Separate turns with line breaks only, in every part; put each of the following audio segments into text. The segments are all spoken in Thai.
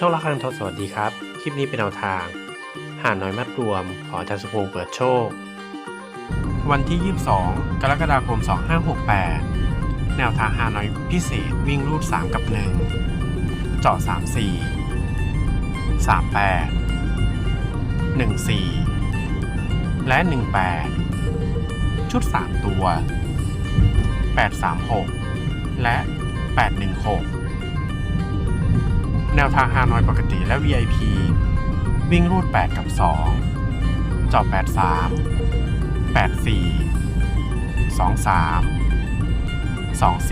ช่องละครังทอสวัสดีครับ คลิปนี้เป็นแนวทาง หาน้อยมัดรวมของอาจารย์สุพงษ์เปิดโชค วันที่ 22 กรกฎาคม 2568 แนวทางหาน้อยพิเศษวิ่งรูด 3 กับ 1 เจาะ34 38 14 และ 18 ชุด 3 ตัว 836 และ 816 แนวทางฮานอยปกติและ VIP วิ่งรูด 8 กับ 2 จอบ 83 84 23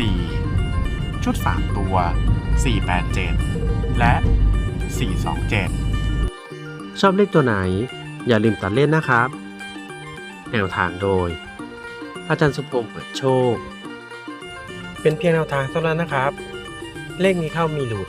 24 ชุด 3 ตัว 487 และ 427 ชอบเลขตัวไหน อย่าลืมตัดเล่นนะครับ แนวทางโดย อาจารย์สุพงษ์เปิดโชค เป็นเพียงแนวทางเท่านั้นนะครับ เลขมีเข้ามีหลุด